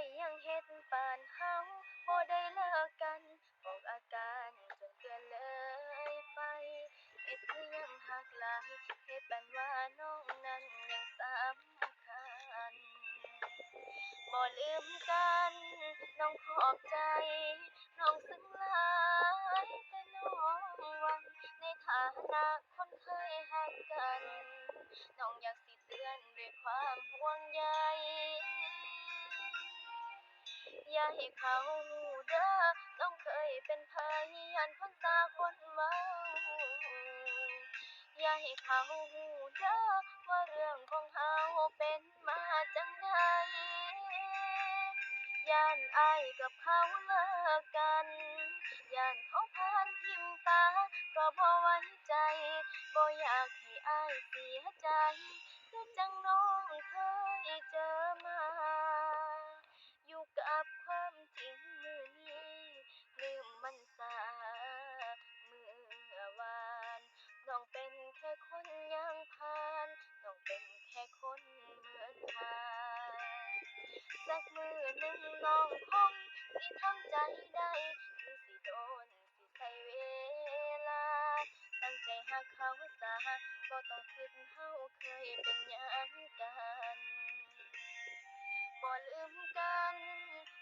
ายยังเฮ็ดป่านเฮาบ่ได้เลิกกันบอกอาการจนเกินเลยไปเอ็ดคือยังหักหลายเฮ็ดปานว่าน้องนั้นยังสำคัญบ่ลืมกัน น้องขอบใจ น้องซึ้งหลายแต่น้องวันในฐานะคนเคยหักกัน น้องอยากสิเตือนด้วยความห่วงใย อย่าให้เขารู้เด้อน้องเคยเป็นพยานคนตาคนเว้าอย่าให้เขารู้เด้อว่าเรื่องของเฮาเป็นมาจังใดย้านอายกับเขาเลิกกันย้านเขาผ่านทิมตาก็บ่ไว้ใจบ่อยากให้อายเสียใจคือจังน้องเคยเจอมา กับความจริงมือนี้ลืมมันซาเมื่อวานน้องเป็นแค่คนย่างผ่านน้องเป็นแค่คนเหมือนทางสักมือหนึ่งน้องคงสิทำใจได้ถึงสิโดนสิใช้เวลา ตั้งใจหักเขาซะบ่ต้องคิดเฮาเคยเป็นหยังกัน บ่ลืมกัน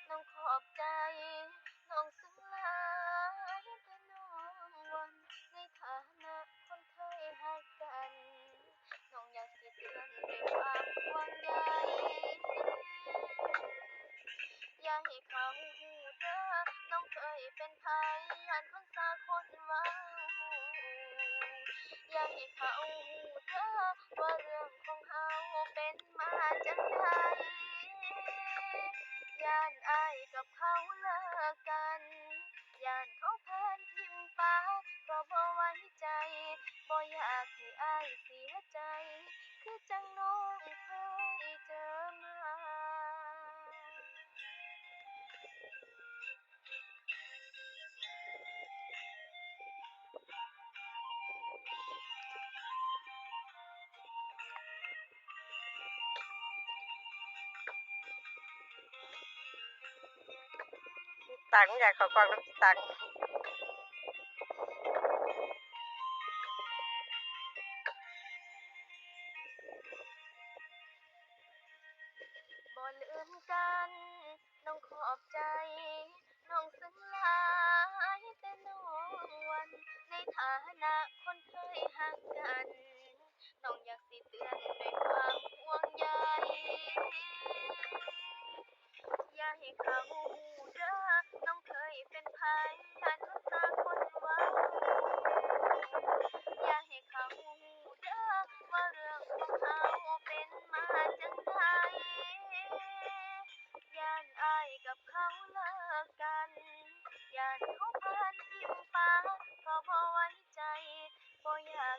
น้องขอบใจ น้องซึ้งหลายแต่น้องวันในฐานะคนเคยหักกัน น้องอยากสิเตือนด้วยความห่วงใยอย่าให้เขารู้เด้อน้องเคยเป็นพยานคนสาคนเว้าอย่าให้เขารู้ กกันย่านเขาผ่านทิมปาก็บ่ไว้ใจบ่อยากให้อายเสียใจ คือจังน้อง ตังอยากขอฟังน้ำตังบ่ลืมกันน้องขอบใจ น้องซึ้งหลายแต่น้องวัน ในฐานะคนเคยหักกัน อย่าสิเอาพันทิมปากเพราะบ่ไว้ใจบ่อยาก